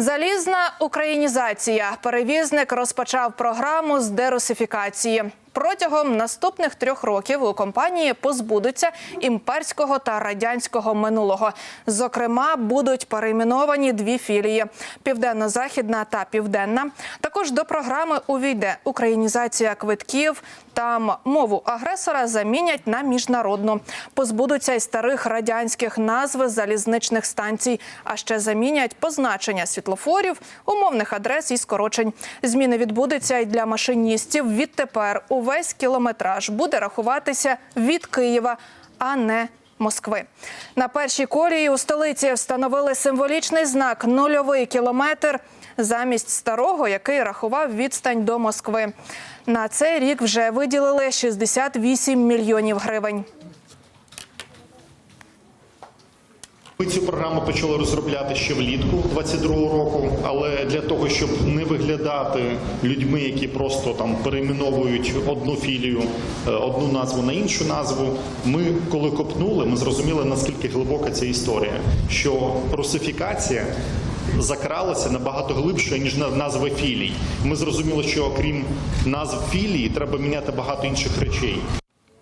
Залізна українізація. Перевізник розпочав програму з дерусифікації. Протягом наступних трьох років у компанії позбудуться імперського та радянського минулого. Зокрема, будуть перейменовані дві філії: південно-західна та південна. Також до програми увійде українізація квитків. Там мову агресора замінять на міжнародну. Позбудуться й старих радянських назв залізничних станцій, а ще замінять позначення світлофорів, умовних адрес і скорочень. Зміни відбудуться й для машиністів. Відтепер увесь кілометраж буде рахуватися від Києва, а не Москви. На першій колії у столиці встановили символічний знак нульовий кілометр замість старого, який рахував відстань до Москви. На цей рік вже виділили 68 мільйонів гривень. Ми цю програму почали розробляти ще влітку 22-го року, але для того, щоб не виглядати людьми, які просто там перейменовують одну філію, е, одну назву на іншу назву. Ми, коли копнули, ми зрозуміли наскільки глибока ця історія, що русифікація закралася набагато глибше ніж на- назва філій. Ми зрозуміли, що окрім назв філії треба міняти багато інших речей.